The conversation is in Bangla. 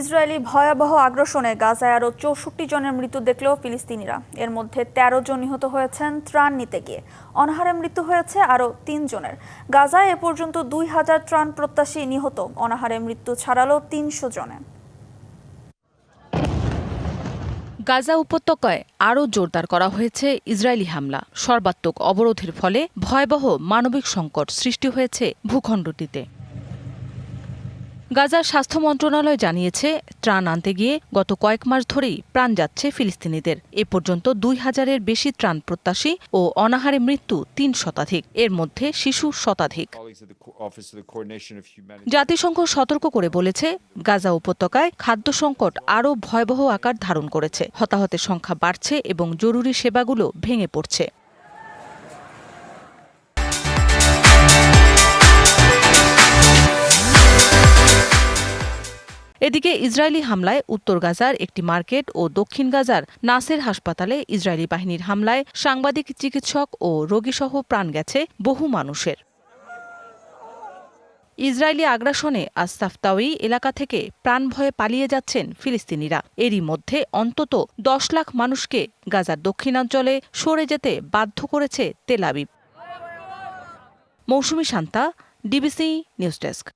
ইসরায়েলি ভয়াবহ আগ্রাসনে গাজায় আরও চৌষট্টি জনের মৃত্যু দেখল ফিলিস্তিনিরা। এর মধ্যে তেরো জন নিহত হয়েছেন, ত্রাণ নিতে গিয়ে। অনাহারে মৃত্যু হয়েছে আরও তিন জনের। গাজায় এ পর্যন্ত দুই হাজার ত্রাণ প্রত্যাশী নিহত। অনাহারে মৃত্যু ছাড়ালো তিনশো জনে গাজা উপত্যকায় আরও জোরদার করা হয়েছে ইসরায়েলি হামলা। সর্বাত্মক অবরোধের ফলে ভয়াবহ মানবিক সংকট সৃষ্টি হয়েছে ভূখণ্ডটিতে। গাজার স্বাস্থ্য মন্ত্রণালয় জানিয়েছে, ত্রাণ আনতে গিয়ে গত কয়েক মাস ধরেই প্রাণ যাচ্ছে ফিলিস্তিনিদের। এ পর্যন্ত দুই হাজারের বেশি ত্রাণ প্রত্যাশী ও অনাহারে মৃত্যু তিন শতাধিক। এর মধ্যে শিশু শতাধিক। জাতিসংঘ সতর্ক করে বলেছে, গাজা উপত্যকায় খাদ্য সংকট আরও ভয়াবহ আকার ধারণ করেছে। হতাহতের সংখ্যা বাড়ছে এবং জরুরি সেবাগুলো ভেঙে পড়ছে। এদিকে ইসরায়েলি হামলায় উত্তর গাজার একটি মার্কেট ও দক্ষিণ গাজার নাসের হাসপাতালে ইসরায়েলি বাহিনীর হামলায় সাংবাদিক, চিকিৎসক ও রোগীসহ প্রাণ গেছে বহু মানুষের। ইসরায়েলি আগ্রাসনে আস্তাফতাওয়ি এলাকা থেকে প্রাণ ভয়ে পালিয়ে যাচ্ছেন ফিলিস্তিনিরা। এরই মধ্যে অন্তত দশ লাখ মানুষকে গাজার দক্ষিণাঞ্চলে সরে যেতে বাধ্য করেছে Tel Aviv. Mousumi Shanta, DBC news desk.